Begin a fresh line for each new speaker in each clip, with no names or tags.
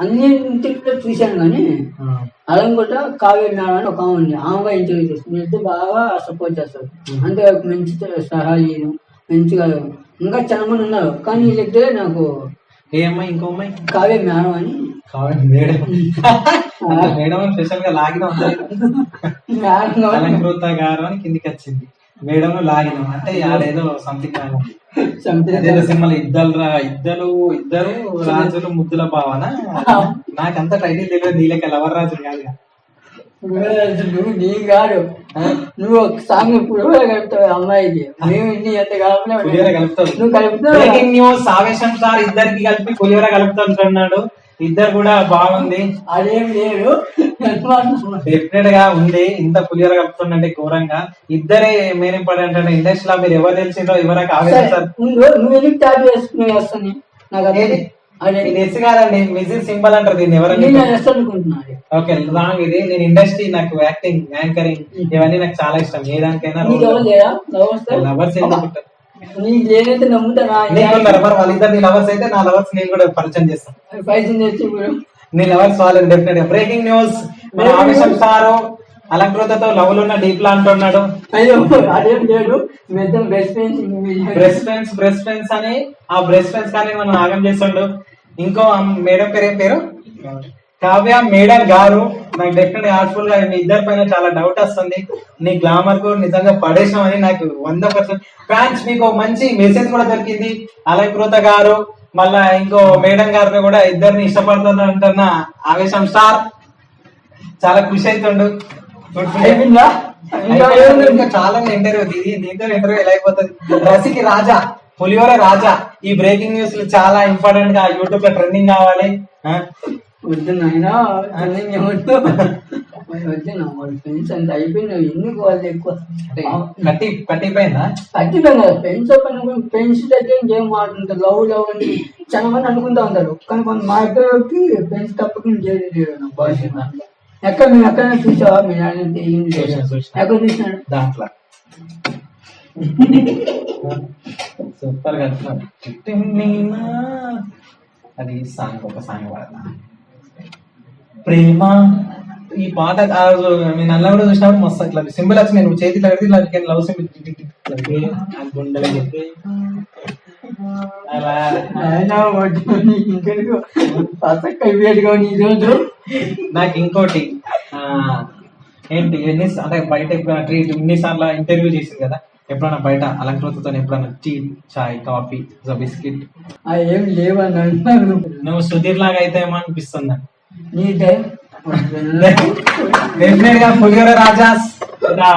అన్ని ఇంటిలో చూశాను కానీ అలంకొట్ట కావేరి నారాయణ అని ఒక ఆమె ఉంది. ఆమె ఇంటర్వ్యూ చేస్తుంది. ఇద్దరు బాగా సపోర్ట్ చేస్తారు. అంటే మంచి సలహా చేయడం మంచిగా ఇంకా చాలా మంది ఉన్నారు. కానీ వీళ్ళిద్దరే నాకు
ఏ అమ్మాయి ఇంకో అమ్మాయి?
కావేరి మేడం అని.
కావాలి మేడం. మేడం స్పెషల్గా లాగిన గారు కిందికి వచ్చింది. మేడం లాగినాం. అంటే ఆడేదో సంథింగ్ అదేదో సినిమాలు ఇద్దరు ఇద్దరు ఇద్దరు రాజులు ముద్దుల భావన. నాకంత టైటిల్ తెలియదు నీళ్ళకి లవర్ రాజులు కాదు
నువ్వు నీ కాదు. నువ్వు ఒక సాంగ్ కలుపుతావు అమ్మాయికి. మేము ఇన్ని ఎంత
కలుపుతావు
నువ్వు కలుపుతావు?
బ్రేకింగ్ న్యూస్ ఆవేశం సార్ ఇద్దరికి కలిపి పులిహోర కలుపుతుంటున్నాడు ఇద్దరు కూడా బాగుంది.
అదేం లేదు.
డెఫినెట్గా ఉంది. ఇంత పులిహోర కలుపుతుందంటే ఘోరంగా. ఇద్దరే మెయిన్ ఇంపార్టెంట్ అంటే ఇండస్ట్రీలో మీరు ఎవరు తెలిసిందో
నువ్వు నువ్వు ఎందుకు ట్యాప్ చేసుకుని వస్తాను నాకు
కాదండి. సింబల్ అంటారు దీన్ని. ఎవరైనా ఓకే రాంగ్ ఇది. నేను ఇండస్ట్రీ నాకు యాక్టింగ్ యాంకరింగ్ ఇవన్నీ నాకు చాలా ఇష్టం. ఏ దానికైనా లవర్స్
నమ్ముతానా
వాళ్ళిద్దరు నీ లవర్స్ అయితే నా లవర్స్ నేను కూడా పరిచయం చేస్తాను. నీ లవర్స్ డెఫినెట్గా బ్రేకింగ్ న్యూస్ మన ఆవేశం సారు అలంకృతతో లవ్లో ఉన్న డీప్ లా అంటున్నాడు.
అయ్యో అదేం లేదు మేము బెస్ట్ ఫ్రెండ్స్
ఫ్రెండ్స్ ఫ్రెండ్స్ అని ఆ బ్రెస్ట్ ఫ్రెండ్స్ కానీ మనం ఆగం చేస్తుండు. ఇంకో మేడం పేరు ఏం పేరు? కావ్య మేడం గారు నాకు డెఫినెట్ హార్ట్ఫుల్గా మీ ఇద్దరి పైన చాలా డౌట్ వస్తుంది. నీ గ్లామర్కు నిజంగా పడేసామని నాకు వంద పర్సెంట్ ఫ్యాన్స్ మీకు మంచి మెసేజ్ కూడా దొరికింది. అలంకృత గారు మళ్ళా ఇంకో మేడం గారిని కూడా ఇద్దరిని ఇష్టపడుతున్న ఆవేశం స్టార్ చాలా ఖుషి అవుతుండు.
ఇంకా
చాలా ఇంటర్వ్యూ ఇది దీంతో ఇంటర్వ్యూ ఎలా అయిపోతుంది? రసికి రాజా పులిహోర రాజా ఈ బ్రేకింగ్ న్యూస్ చాలా ఇంపార్టెంట్గా యూట్యూబ్లో ట్రెండింగ్ కావాలి?
వద్దు నాయనా వద్దు. వద్దు. నా వాళ్ళ ఫ్రెండ్స్ అంత అయిపోయినావు ఎందుకు వాళ్ళు ఎక్కువ?
కట్టి కట్టిపోయిందా?
ఖచ్చితంగా కదా ఫ్రెండ్స్ ఫ్రెండ్స్ ఇంకేం లవ్ లవ్ అని చాలా మంది అనుకుంటా ఉంటారు. కానీ కొంత మా ఇద్దరికి ఫ్రెండ్స్ తప్పక ఇంకేది లేదు నా భాష దాంట్లో. ఎక్కడ మేము ఎక్కడ చూసావా? మీ నాన్న. ఎక్కడ చూసినాడు
దాంట్లో. సూపర్గా అది సాంగ్ ఒక సాంగ్ పాడతా. ప్రేమ ఈ పాట ఆ రోజు మీ నల్ల కూడా చూసినప్పుడు మస్తు అట్లా సింబల్ వచ్చి నేను చేతి ఇట్లా కడితే ఇట్లా లవ్ సింబల్ గుండెలు చెప్పి.
నీకు
ఇంకోటి ఆ, ఏంటి ఎన్ని అంటే బయట ఎప్పుడైనా ట్రీట్ ఇన్నిసార్లు ఇంటర్వ్యూ చేసింది కదా ఎప్పుడైనా బయట అలంకృతతో ఎప్పుడైనా టీ చాయ్ కాఫీ బిస్కెట్.
ఏం లేవని అంటున్నారు.
నువ్వు సుధీర్ లాగా అయితే ఏమో అనిపిస్తుంది.
నీ టైం.
డెఫినెట్గా పులిహోర రాజా. ఆ,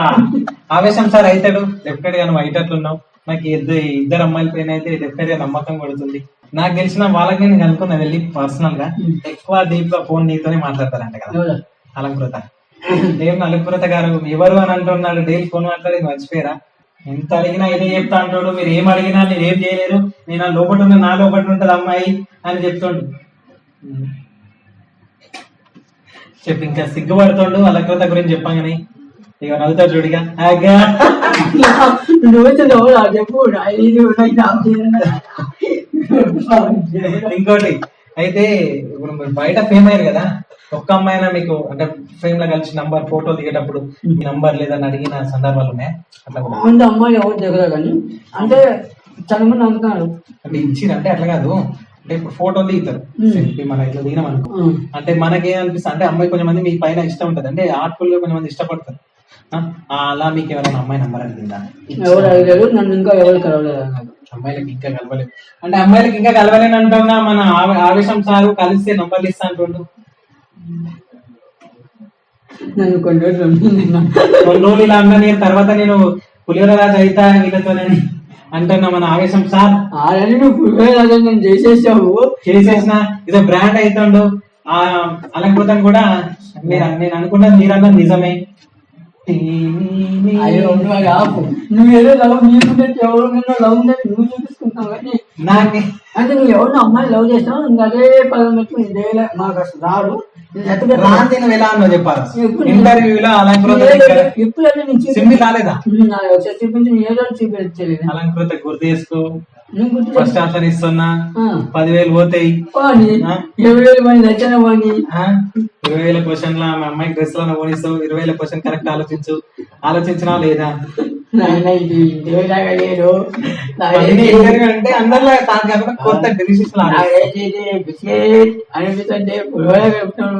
ఆవేశం సార్ అవుతాడు డెఫినెట్గా నువ్వు అయిటట్లున్నావు నాకు ఇద్దరు ఇద్దరు అమ్మాయిల పైన అయితే డెఫినెట్గా నమ్మకం కొడుతుంది. నాకు తెలిసిన వాళ్ళకి నేను కనుక్కున్నా వెళ్ళి పర్సనల్గా ఎక్కువ డీప్గా ఫోన్ నీతోనే మాట్లాడతారంట కదా? అలంకృత. ఏం అలంకృత గారు? ఎవరు అని అంటున్నాడు. డైలీ ఫోన్ మాట్లాడి మర్చిపోయారా? ఎంత అడిగినా ఇదే చెప్తా అంటాడు. మీరు ఏం అడిగినా నేను ఏం చేయలేరు నేను లోపల ఉన్న నా లోపల ఉంటది అమ్మాయి అని చెప్తుండు. చెప్పి ఇంకా సిగ్గుపడుతుండు అలంకృత గురించి చెప్పగానే ఇక నవ్వుతాడు చూడిగా.
చెప్పు
ఇంకోటి అయితే ఇప్పుడు మీరు బయట ఫేమ్ అయ్యారు కదా ఒక్క అమ్మాయినా మీకు అంటే ఫేమ్లో కలిసి నంబర్ ఫోటో దిగేటప్పుడు ఈ నంబర్ లేదని అడిగిన సందర్భాలు ఉన్నాయా? అట్లా
ముందు అమ్మాయి ఎవరు దగ్గర కానీ అంటే చాలా మంది అనుకున్నారు
అంటే ఇచ్చింది అంటే అట్లా కాదు. అంటే ఇప్పుడు ఫోటో దిగుతారు. సెల్ఫీ మన ఇట్లా దిగినాం అనుకో. అంటే మనకి ఏమనిపిస్తుంది అంటే అమ్మాయి కొంచెం మంది మీ పైన ఇష్టం ఉంటది అంటే ఆర్ట్ఫుల్గా కొంచెం మంది ఇష్టపడతారు. అలా మీకు ఎవరైనా అమ్మాయి నంబర్ అడిగిందా?
ఎవరు అడిగారు? నన్ను ఇంకా ఎవరు కలవలేదు
అమ్మాయిలకి ఇంకా కలవలేదు. అంటే అమ్మాయిలకి ఇంకా కలవలేని అంటున్నా మన ఆవే- ఆవేశం సారు కలిస్తే నంబర్లు ఇస్తా అంటుండు.
నన్ను కొన్ని రోజులు ఉండిందన్నా.
కొన్ని రోజులు ఇలా అన్నా నేను తర్వాత నేను పులిహోర రాజు అయితా వీళ్ళతోనని అంటున్నా మన ఆవేశం సార్.
ఆల్రెడీ నువ్వు నేను చేసేసావు.
చేసేసిన ఇదో బ్రాండ్ అవుతుండు ఆ అలంకృతం కూడా మీరు నేను అనుకున్నది మీరన్నది నిజమే.
అయ్యో నువ్వు ఏదో లవ్ నీకు ఎవరు లవ్ ఉందని నువ్వు చూపిస్తున్నావు కానీ
నాకు.
అంటే నువ్వు ఎవరిని అమ్మాయి లవ్ చేస్తావు ఇంకా అదే పదం పెట్టి ఇదే మాకు అసలు రాడు
నువ్వు ఎలా అన్నావు చెప్పాలి? ఇంటర్వ్యూలో
ఎప్పుడు
రాలేదా?
ఒకసారి చూపించి నీ ఏదో చూపించలేదు.
అలంకృత గుర్తు చేసుకో. ఫస్ట్ ఇస్తున్నా. పదివేలు పోతాయి?
ఇరవై వేలు నచ్చిన పోనీ?
ఇరవై వేల క్వశ్చన్ లా మా అమ్మాయికి డ్రెస్లో పోనిస్తావు. ఇరవై వేల క్వశ్చన్ కరెక్ట్ ఆలోచించు. ఆలోచించినా లేదా?
నాయన ఇది
అంటే అందరిలా కాదు కాకుండా కొత్త
అనిపిస్తుంటే పులిహోర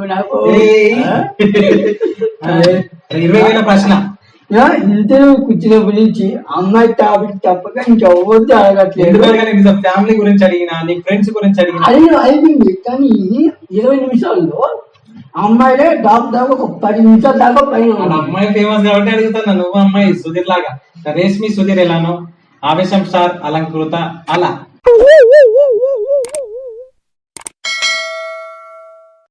నాకు?
ఇరవై వేల ప్రశ్న.
ఇద్దరు కూర్చున్నప్పటి నుంచి అమ్మాయి టాపిక్ తప్పక ఇంకెవ్వరితో అడగట్లేదు
ఫ్యామిలీ గురించి అడిగినా నీ ఫ్రెండ్స్ గురించి అడిగినా.
అయిపోయింది. కానీ ఇరవై నిమిషాల్లో అమ్మాయిలే దాపు దాకా ఒక పది నిమిషాల దాకా పైన.
అమ్మాయి ఫేమస్ కాబట్టి అడుగుతున్నా నువ్వు అమ్మాయి సుధీర్ లాగా. రేష్మి సుధీర్ ఎలానో? ఆవేశం స్టార్ అలంకృత అలా.